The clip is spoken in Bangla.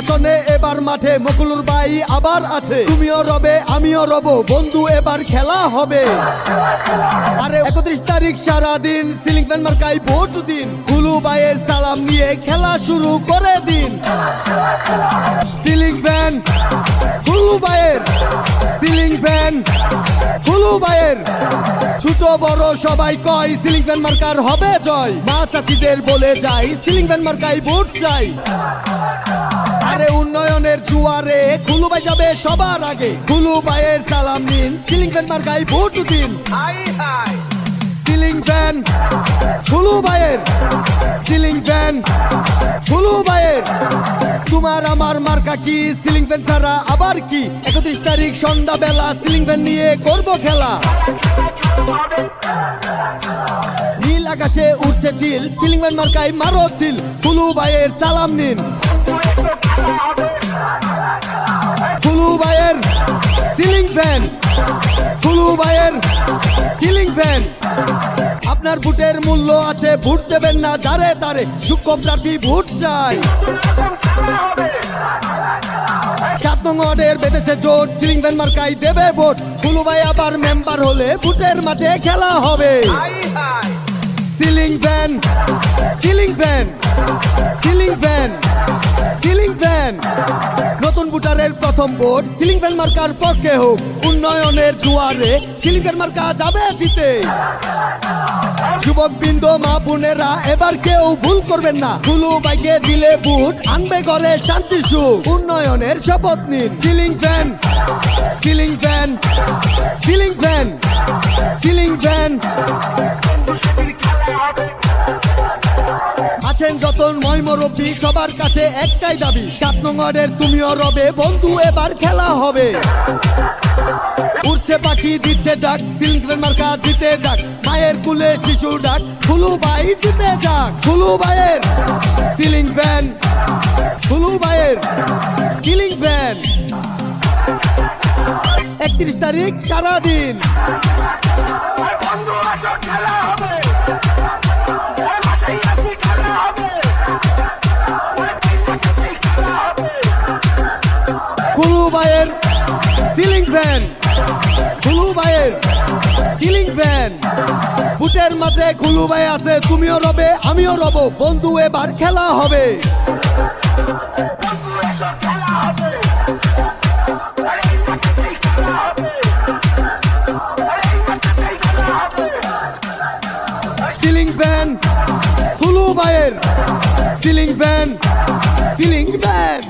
নির্বাচনে এবার মাঠে মকুলুর বাই আবার আছে। তুমিও রবে, আমিও রব। বন্ধু, এবার খেলা হবে। আরে, একত্রিশ তারিখ সারা দিন সিলিং ফ্যান মার্কাই ভোট দিন। কুলু বাইয়ের সালাম নিয়ে খেলা শুরু করে দিন। সিলিং ফ্যান, কুলু বাইয়ের। সিলিং ফ্যান, কুলু বাইয়ের। ছোট, বড় সবাই কয়, সিলিং ফ্যান মার্কার হবে জয়। মা চাচিদের বলে যাই, সিলিং ফ্যান মার্কাই ভোট চাই। আরে উন্নয়নের জুয়ারে খুলুবাই যাবে সবার আগে। খুলুবাইয়ের সালাম নিন। সিলিং ফ্যান মার্কাই ভোট দিন। সিলিং ফ্যান খুলুবাইয়ের। সিলিং ফ্যান খুলুবাইয়ের। তোমার আমার মার্কা কি? সিলিং ফ্যান ছাড়া আবার কি? একত্রিশ তারিখ সন্ধ্যা বেলা সিলিং ফ্যান নিয়ে করব খেলা। নীল আকাশে উঠছে চিল। সিলিং ফ্যান মার্কাই মারো চিল। খুলুবাইয়ের সালাম নিন। কুলু ভাইয়ের সিলিং ফ্যান কুলু ভাইয়ের সিলিং ফ্যান আপনার ভোটের মূল্য আছে, ভোট দেবেন না, যারে তারে যোগ্য প্রার্থী ভোট চাই। সাত নং ওয়ার্ডের বেঁধেছে জোট সিলিং ফ্যান মার্কাই দেবে ভোট। কুলু ভাই আবার মেম্বার হলে ভোটের মাঠে খেলা হবে। Ceiling fan ceiling fan ceiling fan প্রথম ভোট সিলিং ফ্যান মার্কার পক্ষে হোক। উন্নয়নের জুয়ারে সিলিং ফ্যান মার্কা যাবে জিতে। যুবক বৃন্দ মা বোনেরা, এবার কেউ ভুল করবেন না। গুলু বাইকে দিলে বুট আনবে ঘরে শান্তি সুখ। উন্নয়নের শপথ নিন। Ceiling fan ceiling fan ceiling fan ceiling fan আছেন যতন ময় মুরব্বী সবার কাছে একটাই দাবি সাত নং ওয়ার্ডের তুমিও রবে। বন্ধু, এবার খেলা হবে। উড়ছে পাখি, দিচ্ছে ডাক, সিলিং ফ্যান মার্কা জিতে যাক। মায়ের কুলে শিশু ডাক ফুলু বাই জিতে যাক। ফুলু ভাইয়ের সিলিং ফ্যান ফুলু ভাইয়ের সিলিং ফ্যান। একত্রিশ তারিখ সারাদিন। ভাইয়ের সিলিং ফ্যান কুলু ভাইয়ের সিলিং ফ্যান। বুটের মাঝে কুলু ভাই আছে, তুমিও রবে, আমিও রব, বন্ধু, এবার খেলা হবে। সিলিং ফ্যান কুলু ভাইয়ের সিলিং ফ্যান সিলিং ফ্যান।